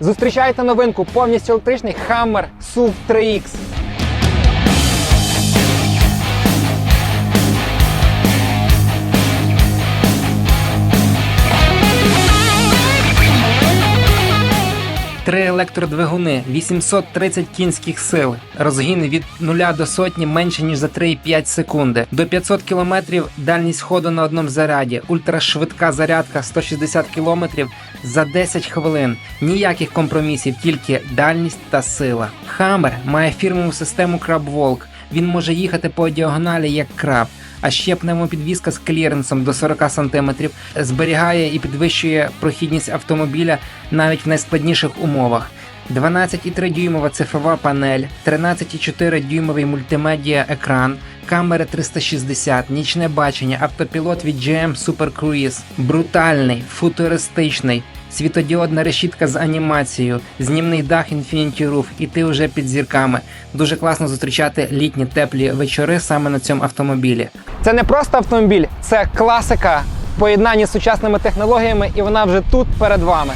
Зустрічайте новинку повністю електричний Hammer SUV 3X. Три електродвигуни, 830 кінських сил, розгін від 0 до сотні менше ніж за 3,5 секунди. До 500 км дальність ходу на одному заряді, ультрашвидка зарядка 160 км за 10 хвилин. Ніяких компромісів, тільки дальність та сила. Хаммер має фірмову систему Crabwalk. Він може їхати по діагоналі як краб. А ще пневмопідвізка з кліренсом до 40 см зберігає і підвищує прохідність автомобіля навіть в найскладніших умовах. 12,3 дюймова цифрова панель, 13,4 дюймовий мультимедіа екран, камери 360, нічне бачення, автопілот від GM Super Cruise, брутальний, футуристичний, світодіодна решітка з анімацією, знімний дах Infinity Roof, і ти вже під зірками. Дуже класно зустрічати літні теплі вечори саме на цьому автомобілі. Це не просто автомобіль, це класика в поєднанні з сучасними технологіями, і вона вже тут перед вами.